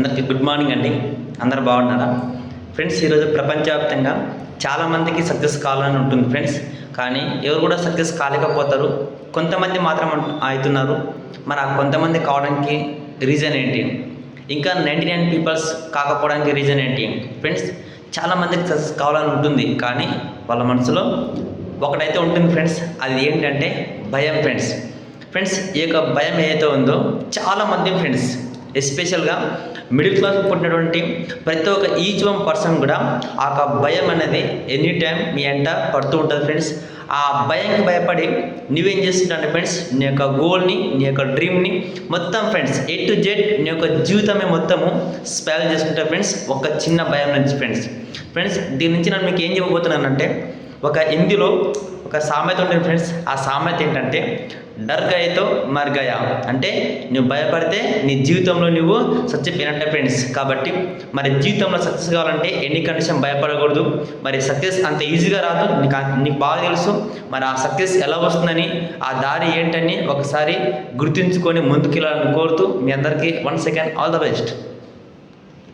అందరికీ good morning అండి. అందరు బాగున్నారా? ఫ్రెండ్స్ ఈరోజు ప్రపంచవ్యాప్తంగా చాలామందికి సక్సెస్ కావాలని ఉంటుంది ఫ్రెండ్స్. కానీ ఎవరు కూడా సక్సెస్ కాలేకపోతారు. కొంతమంది మాత్రం అవుతున్నారు. మరి ఆ కొంతమంది కావడానికి రీజన్ ఏంటి? ఇంకా నైంటీ నైన్ పీపుల్స్ కాకపోవడానికి రీజన్ ఏంటి? ఫ్రెండ్స్ చాలామందికి సక్సెస్ కావాలని ఉంటుంది. కానీ వాళ్ళ మనసులో ఒకటైతే ఉంటుంది ఫ్రెండ్స్ అది ఏంటంటే భయం ఫ్రెండ్స్. ఫ్రెండ్స్ ఈ యొక్క భయం ఏదైతే ఉందో చాలామంది ఫ్రెండ్స్ ఎస్పెషల్గా మిడిల్ క్లాస్ పుట్టినటువంటి ప్రతి ఒక్క ఈచ్ వన్ పర్సన్ కూడా ఆ యొక్క భయం అనేది ఎనీ టైం మీ ఎంట పడుతూ ఉంటుంది ఫ్రెండ్స్ ఆ భయంకి భయపడి నువ్వేం చేస్తుంటే ఫ్రెండ్స్ నీ యొక్క గోల్ని నీ యొక్క డ్రీమ్ని మొత్తం ఫ్రెండ్స్ ఏ టు జెడ్ నీ యొక్క జీవితమే మొత్తము స్పెల్ చేసుకుంటా ఫ్రెండ్స్ ఒక చిన్న భయం నుంచి ఫ్రెండ్స్ ఫ్రెండ్స్ దీని నుంచి నేను మీకు ఏం చెప్పబోతున్నానంటే ఒక హిందీలో ఒక సామెత ఉంటుంది ఫ్రెండ్స్ ఆ సామెత ఏంటంటే డర్ మర్గయ? అంటే నువ్వు భయపడితే నీ జీవితంలో నువ్వు చచ్చిపోయినట్టే ఫ్రెండ్స్ కాబట్టి మరి జీవితంలో సక్సెస్ కావాలంటే ఎన్ని కండిషన్ భయపడకూడదు. మరి సక్సెస్ అంత ఈజీగా రాదు. నీకు నీకు బాగా తెలుసు. మరి ఆ సక్సెస్ ఎలా వస్తుందని ఆ దారి ఏంటని ఒకసారి గుర్తుంచుకొని ముందుకెళ్ళాలని కోరుతూ మీ అందరికీ one second all the best